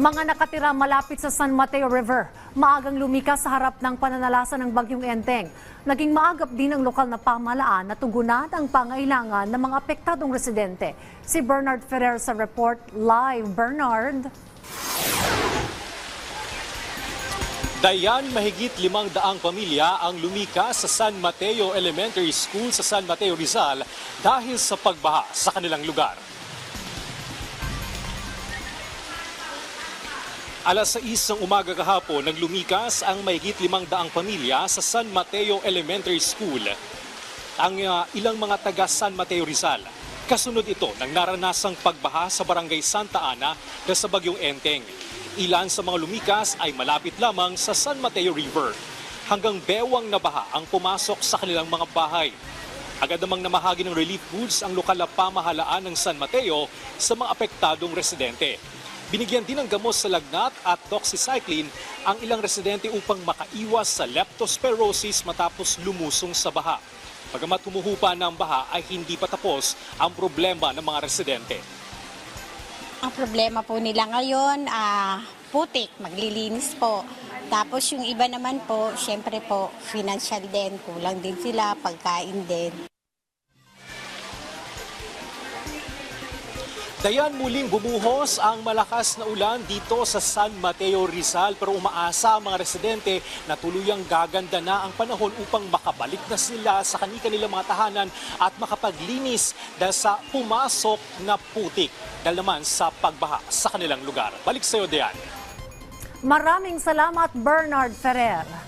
Mga nakatira malapit sa San Mateo River, maagang lumikas sa harap ng pananalasan ng Bagyong Enteng. Naging maagap din ang lokal na pamahalaan na tugunan ang pangailangan ng mga apektadong residente. Si Bernard Ferrer sa report live. Bernard. Dayan, mahigit limang daang pamilya ang lumikas sa San Mateo Elementary School sa San Mateo Rizal dahil sa pagbaha sa kanilang lugar. Alas 6 ng umaga kahapon nang lumikas ang mahigit limang daang pamilya sa San Mateo Elementary School. Ang uh, ilang mga taga San Mateo Rizal. Kasunod ito ng naranasang pagbaha sa barangay Santa Ana na sa Bagyong Enteng. Ilan sa mga lumikas ay malapit lamang sa San Mateo River. Hanggang bewang na baha ang pumasok sa kanilang mga bahay. Agad namang namahagi ng relief goods ang lokal na pamahalaan ng San Mateo sa mga apektadong residente. Binigyan din ng gamot sa lagnat at doxycycline ang ilang residente upang makaiwas sa leptospirosis matapos lumusong sa baha. Pagamat humuhupa ng baha ay hindi pa tapos ang problema ng mga residente. Ang problema po nila ngayon, ah, putik, maglilinis po. Tapos yung iba naman po, syempre po, financial din. Kulang din sila, pagkain din. Dayan muling bumuhos ang malakas na ulan dito sa San Mateo Rizal pero umaasa ang mga residente na tuluyang gaganda na ang panahon upang makabalik na sila sa kanilang mga tahanan at makapaglinis dahil sa pumasok na putik dahil naman sa pagbaha sa kanilang lugar. Balik sa iyo, Dayan. Maraming salamat Bernard Ferrer.